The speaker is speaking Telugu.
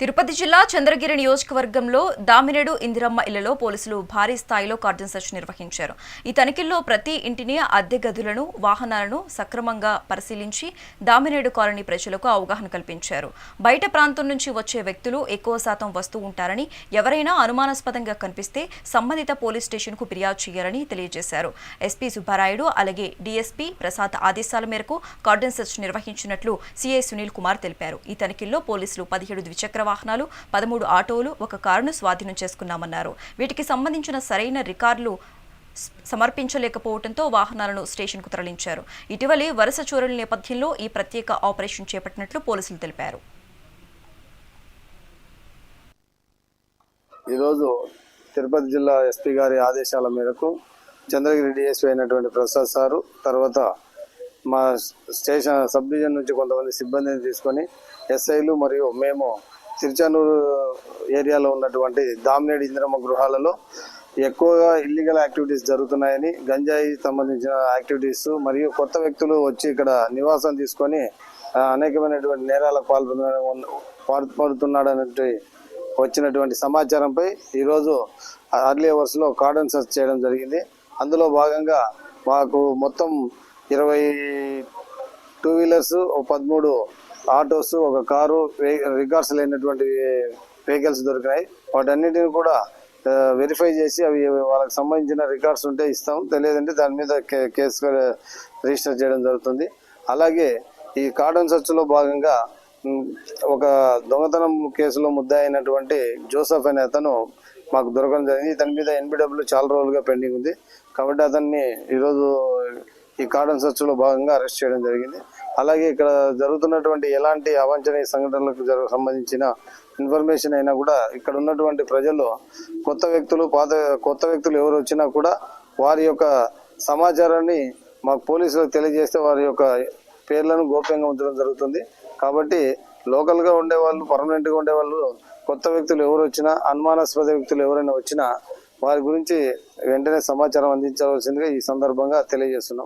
తిరుపతి జిల్లా చంద్రగిరి నియోజకవర్గంలో దామినేడు ఇందిరమ్మ ఇళ్ళలో పోలీసులు భారీ స్థాయిలో కార్జన్ సెర్చ్ నిర్వహించారు. ఈ తనిఖీల్లో ప్రతి ఇంటిని అద్దె గదులను వాహనాలను సక్రమంగా పరిశీలించి దామినేడు కాలనీ ప్రజలకు అవగాహన కల్పించారు. బయట ప్రాంతం నుంచి వచ్చే వ్యక్తులు ఎక్కువ శాతం వస్తూ ఉంటారని ఎవరైనా అనుమానాస్పదంగా కనిపిస్తే సంబంధిత పోలీస్ స్టేషన్కు ఫిర్యాదు చేయాలని తెలియజేశారు. ఎస్పీ సుబ్బారాయుడు అలాగే డీఎస్పీ ప్రసాద్ ఆదేశాల మేరకు కార్డన్ సెర్చ్ నిర్వహించినట్లు సీఐ సునీల్ కుమార్ తెలిపారు. ఈ తనిఖీల్లో పోలీసులు పదిహేడు ద్విచక్ర వాహనాలు పదమూడు ఆటోలు ఒక కారును స్వాధీనం చేసుకున్నామన్నారు. వీటికి సంబంధించిన సరైన రికార్డులు సమర్పించలేకపోవడంతో వాహనాలను స్టేషన్కు తరలించారు. ఇటీవలే వరుస చోరుల నేపథ్యంలో ఈ ప్రత్యేక ఆపరేషన్ చేపట్టినట్లు పోలీసులు తెలిపారు. ఈరోజు తిరుపతి జిల్లా ఎస్పీ గారి ఆదేశాల మేరకు చంద్రగిరి డిఎస్పీ అయినటువంటి ప్రసాద్ సారు తర్వాత మా స్టేషన్ సబ్ డివిజన్ నుంచి కొంతమంది సిబ్బందిని తీసుకొని ఎస్ఐలు మరియు మేము తిరుచానూరు ఏరియాలో ఉన్నటువంటి దామినేడు ఇంద్రమ్మ గృహాలలో ఎక్కువగా ఇల్లీగల్ యాక్టివిటీస్ జరుగుతున్నాయని గంజాయి సంబంధించిన యాక్టివిటీస్ మరియు కొత్త వ్యక్తులు వచ్చి ఇక్కడ నివాసం తీసుకొని అనేకమైనటువంటి నేరాలకు పాల్పడు పాల్పడుతున్నాడనే వచ్చినటువంటి సమాచారంపై ఈరోజు అర్లీ అవర్స్లో కార్డన్ సెర్చ్ చేయడం జరిగింది. అందులో భాగంగా మాకు మొత్తం ఇరవై టూ వీలర్స్ పదమూడు ఆటోస్ ఒక కారు రికార్డ్స్ లేనటువంటి వెహికల్స్ దొరికినాయి. వాటన్నిటిని కూడా వెరిఫై చేసి అవి వాళ్ళకి సంబంధించిన రికార్డ్స్ ఉంటే ఇస్తాం. తెలియదంటే దాని మీద కేసు రిజిస్టర్ చేయడం జరుగుతుంది. అలాగే ఈ కార్డన్ సర్చ్లో భాగంగా ఒక దొంగతనం కేసులో ముద్ద అయినటువంటి జోసఫ్ అనే అతను మాకు దొరకడం జరిగింది. ఇతని మీద ఎన్బిడబ్ల్యూ చాలా రోజులుగా పెండింగ్ ఉంది. కాబట్టి అతన్ని ఈరోజు ఈ కార్డన్ సర్చ్లో భాగంగా అరెస్ట్ చేయడం జరిగింది. అలాగే ఇక్కడ జరుగుతున్నటువంటి ఎలాంటి అవాంఛనీయ సంఘటనలకు సంబంధించిన ఇన్ఫర్మేషన్ అయినా కూడా ఇక్కడ ఉన్నటువంటి ప్రజలు కొత్త వ్యక్తులు పాత కొత్త వ్యక్తులు ఎవరు వచ్చినా కూడా వారి యొక్క సమాచారాన్ని మాకు పోలీసులకు తెలియజేస్తే వారి యొక్క పేర్లను గోప్యంగా ఉంచడం జరుగుతుంది. కాబట్టి లోకల్గా ఉండే వాళ్ళు పర్మనెంట్గా ఉండే వాళ్ళు కొత్త వ్యక్తులు ఎవరు వచ్చినా అనుమానాస్పద వ్యక్తులు ఎవరైనా వచ్చినా వారి గురించి వెంటనే సమాచారం అందించవలసిందిగా ఈ సందర్భంగా తెలియజేస్తున్నాం.